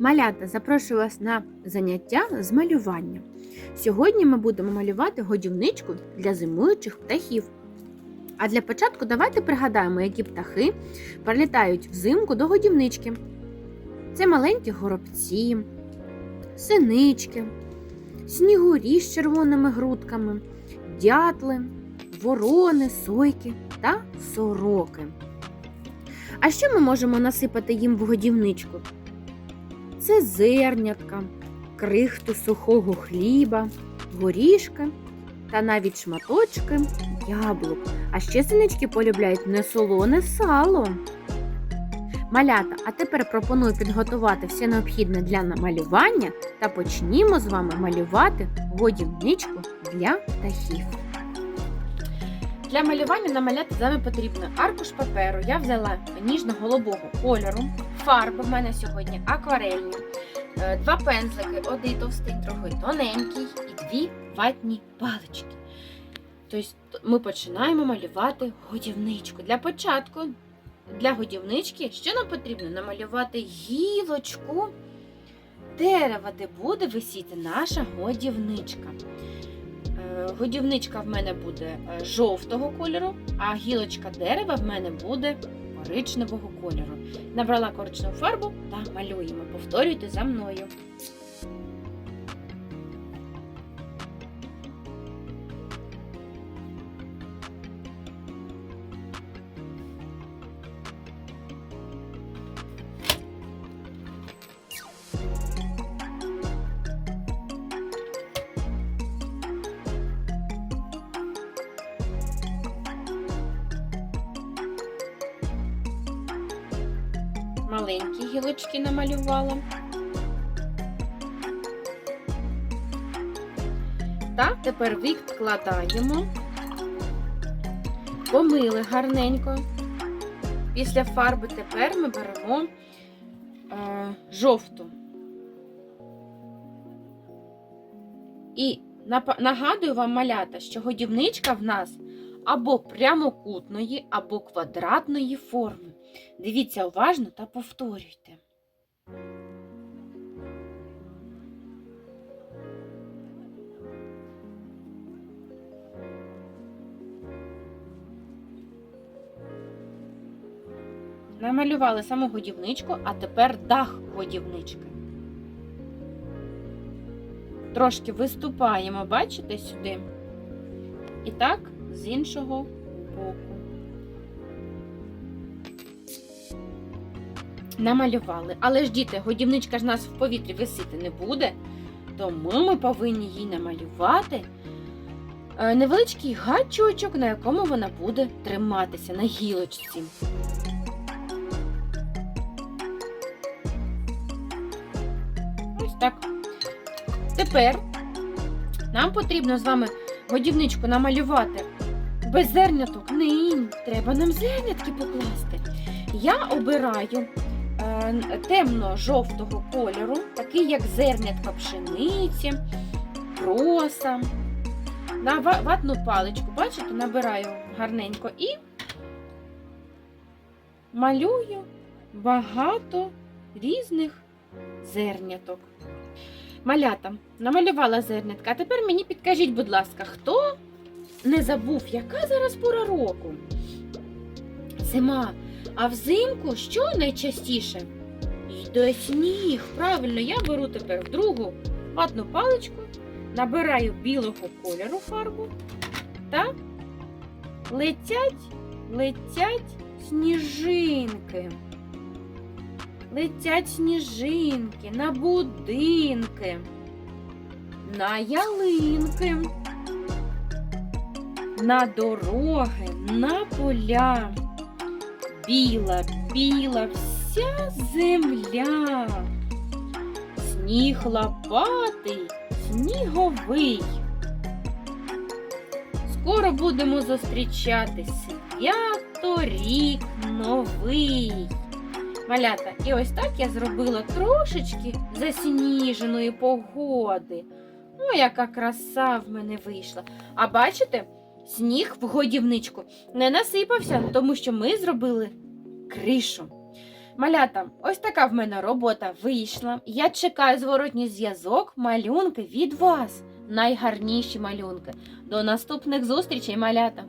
Малята, запрошую вас на заняття з малювання. Сьогодні ми будемо малювати годівничку для зимуючих птахів. А для початку давайте пригадаємо, які птахи прилітають взимку до годівнички. Це маленькі горобці, синички, снігурі з червоними грудками, дятли, ворони, сойки та сороки. А що ми можемо насипати їм в годівничку? Це зернятка, крихту сухого хліба, горішки та навіть шматочки яблук. А ще синички полюбляють несолоне сало. Малята, а тепер пропоную підготувати все необхідне для намалювання та почнімо з вами малювати годівничку для птахів. Для малювання намаляти з вами потрібно аркуш паперу. Я взяла ніжно-голубого кольору, фарби в мене сьогодні акварельні, е, два пензлики, один товстий, другий тоненький і дві ватні палички. Тобто ми починаємо малювати годівничку. Для початку, для годівнички, що нам потрібно? Намалювати гілочку дерева, де буде висіти наша годівничка. Годівничка в мене буде е, жовтого кольору, а гілочка дерева в мене буде коричневого кольору. Набрала коричневу фарбу та малюємо. Повторюйте за мною. Маленькі гілочки намалювала. Так, тепер відкладаємо. Помили гарненько. Після фарби тепер ми беремо е, жовту. І нагадую вам, малята, що годівничка в нас або прямокутної, або квадратної форми. Дивіться уважно та повторюйте. Намалювали саму годівничку, а тепер дах годівнички. Трошки виступаємо, бачите, сюди. І так з іншого намалювали. Але ж діти, годівничка ж нас в повітрі висити не буде, тому ми повинні їй намалювати е, невеличкий гачочок, на якому вона буде триматися на гілочці. Ось так. Тепер нам потрібно з вами годівничку намалювати без зерняток. Ні, треба нам зернятки покласти. Я обираю темно-жовтого кольору, такий як зернятка пшениці, проса. На ватну паличку, бачите, набираю гарненько і малюю багато різних зерняток. Малята, намалювала зернятка. А тепер мені підкажіть, будь ласка, хто не забув, яка зараз пора року? Зима. А взимку що найчастіше? Йде сніг. Правильно, я беру тепер в другу ватну паличку, набираю білого кольору фарбу та летять, летять сніжинки. Летять сніжинки на будинки, на ялинки, на дороги, на поля біла, біла вся земля. Сніг лопатий, сніговий. Скоро будемо зустрічати свято рік новий. Малята, і ось так я зробила трошечки засніженої погоди. О, яка краса в мене вийшла. А бачите, сніг в годівничку не насипався, тому що ми зробили кришу. Малята, ось така в мене робота вийшла. Я чекаю зворотній зв'язок, малюнки від вас. Найгарніші малюнки. До наступних зустрічей, малята!